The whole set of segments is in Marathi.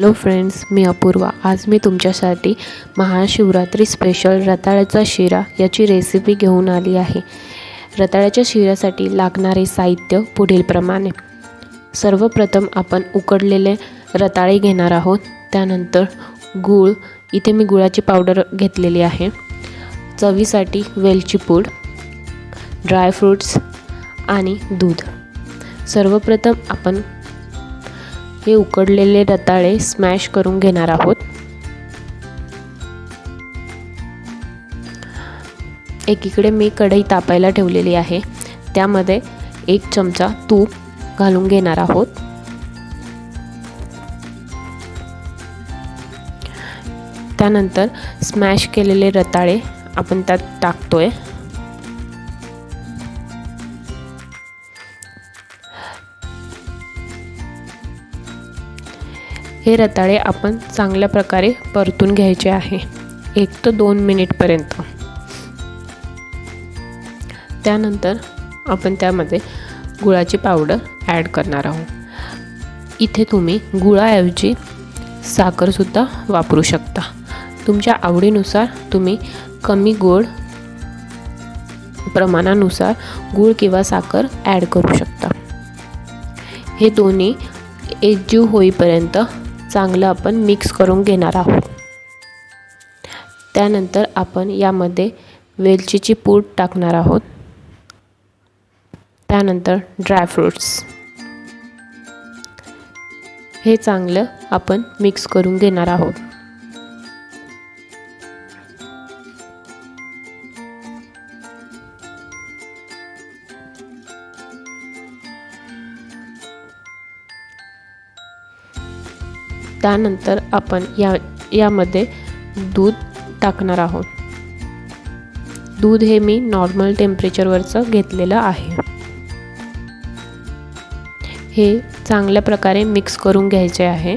हॅलो फ्रेंड्स मी अपूर्वा. आज मी तुमच्यासाठी महाशिवरात्री स्पेशल रताळ्याचा शिरा याची रेसिपी घेऊन आली आहे. रताळ्याच्या शिऱ्यासाठी लागणारे साहित्य पुढीलप्रमाणे सर्वप्रथम आपण उकडलेले रताळे घेणार आहोत. त्यानंतर गूळ. इथे मी गुळाची पावडर घेतलेली आहे. चवीसाठी वेलची पूड ड्रायफ्रूट्स आणि दूध. सर्वप्रथम आपण हे उकडलेले रताळे स्मॅश करून घेणार आहोत. एकीकडे मी कढई तापायला ठेवलेली आहे. त्यामध्ये एक चमचा तूप घालून घेणार आहोत. त्यानंतर स्मॅश केलेले रताळे आपण त्यात टाकतोय. हे रताळे आपण चांगल्या प्रकारे परतून घ्यायचे आहे. एक ते दोन मिनिटपर्यंत त्यानंतर आपण त्यामध्ये गुळाची पावडर ॲड करणार आहोत. इथे तुम्ही गुळाऐवजी साखरसुद्धा वापरू शकता. तुमच्या आवडीनुसार तुम्ही कमी गोड प्रमाणानुसार गूळ किंवा साखर ॲड करू शकता. हे दोन्ही एकजीव होईपर्यंत चांगलं आपण मिक्स करून घेणार आहोत. त्यानंतर आपण यामध्ये वेलचीची पूड टाकणार आहोत. त्यानंतर ड्रायफ्रूट्स हे चांगलं आपण मिक्स करून घेणार आहोत. त्यानंतर आपण या यामध्ये दूध टाकणार आहोत. दूध हे मी नॉर्मल टेम्परेचरवरचं घेतलेलं आहे. हे चांगल्या प्रकारे मिक्स करून घ्यायचे आहे.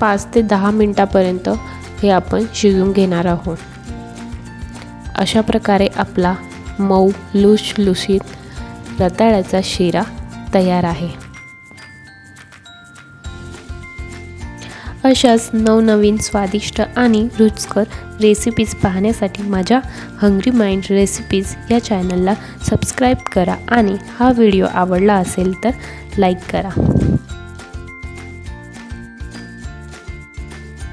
पाच ते दहा मिनटापर्यंत हे आपण शिजून घेणार आहोत. अशा प्रकारे आपला मऊ लुसलुशीत रताळ्याचा शिरा तयार आहे. अशाच नवनवीन स्वादिष्ट आणि रुचकर रेसिपीज पाहण्यासाठी माझ्या हंग्री माइंड रेसिपीज या चॅनलला सबस्क्राईब करा आणि हा व्हिडिओ आवडला असेल तर लाईक करा.